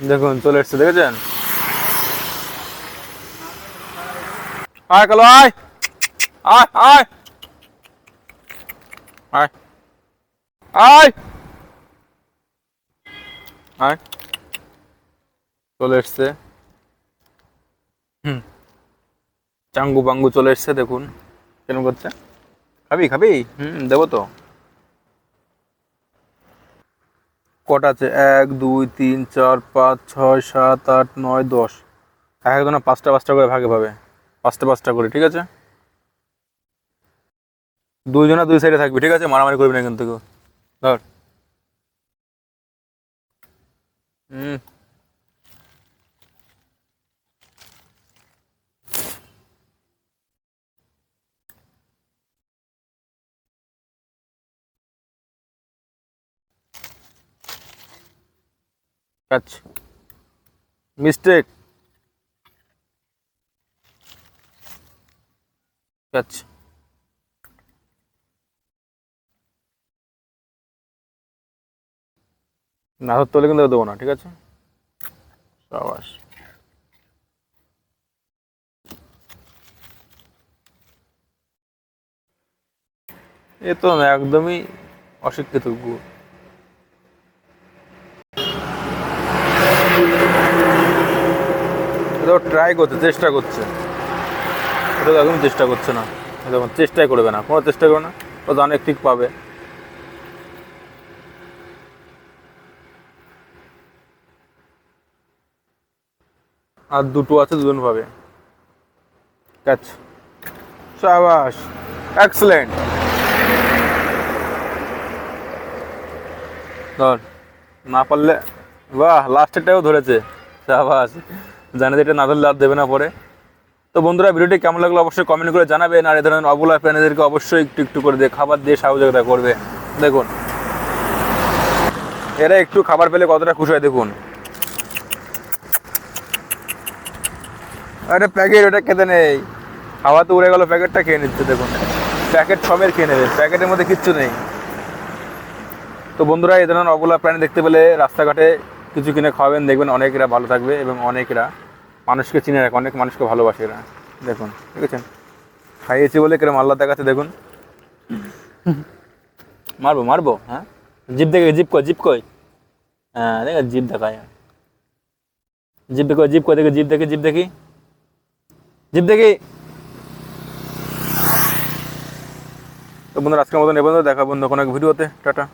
দেখুন, চলে এসছে, দেখেছেন? আয় কালো, আয়! আয় আয়! চলে এসছে। হুম। চাঙ্গু বাঙ্গু চলে এসছে, দেখুন। কেন করছে? খাবি খাবি? হুম, দেবো তো। কটা আছে? এক, দুই, তিন, চার, পাঁচ, ছয়, সাত, আট, নয়, দশ। এক একজনা পাঁচটা পাঁচটা করে ভাগে পাবে পাঁচটা পাঁচটা করে, ঠিক আছে? দুইজনা দুই সাইডে থাকবে, ঠিক আছে? মারামারি করবি না কিন্তু ধর। হুম। আচ্ছা মিস্টেক আচ্ছা না তোলে কিন্তু দেবো না, ঠিক আছে? সাবাস। এ তো একদমই অশিক্ষিত গুড় এটা ট্রাই করছে চেষ্টা করছে। তো একদম চেষ্টা করছে না। এটা চেষ্টাই করবে না, কোনো চেষ্টা করবে না, ও অনেক ঠিক পাবে। আর দুটো আছে, দুজন পাবে। ক্যাচ সাবাস। এক্সেলেন্ট ধর, না পারলে, বাহ লাস্টেরটাও ধরেছে। সাবাস। জানে যে এটা না ধরলে আর দেবে না পরে। তো বন্ধুরা, ভিডিওটি কেমন লাগল অবশ্যই কমেন্ট করে জানাবেন। আর এ ধরনের অবলা প্রাণীদেরকে অবশ্যই একটু একটু করে দিয়ে খাবার দিয়ে সহযোগিতা করবে। দেখুন, এরা একটু খাবার পেলে কতটা খুশি হয়, দেখুন। আরে প্যাকেট, ওটা খেতে নেই। খাওয়া তো উড়ে গেল, প্যাকেটটা খেয়ে নিচ্ছে, দেখুন। প্যাকেট সবের খেয়ে নেবে, প্যাকেটের মধ্যে কিচ্ছু নেই। তো বন্ধুরা, এ ধরনের অবলা প্রাণী দেখতে পেলে রাস্তাঘাটে কিছু কিনে খাওয়াবেন, দেখবেন অনেকেরা ভালো থাকবে এবং অনেকেরা মানুষকে চিনে রাখে, অনেক মানুষকে ভালোবাসে এরা। দেখুন ঠিক আছে খাইয়েছি বলে কিরম আল্লাহ দেখাচ্ছে, দেখুন। মারবো মারবো হ্যাঁ? জিপ দেখে, জিপ কই জিপ কই? হ্যাঁ দেখ জিপ দেখায়। জিপ দেখো, জিপ কই দেখে, জিপ দেখে, জিপ দেখি। জিপ দেখি। তো বন্ধুরা, আজকের মতন এ পর্যন্ত। দেখা বন্ধু কোনো এক ভিডিওতে। টাটা।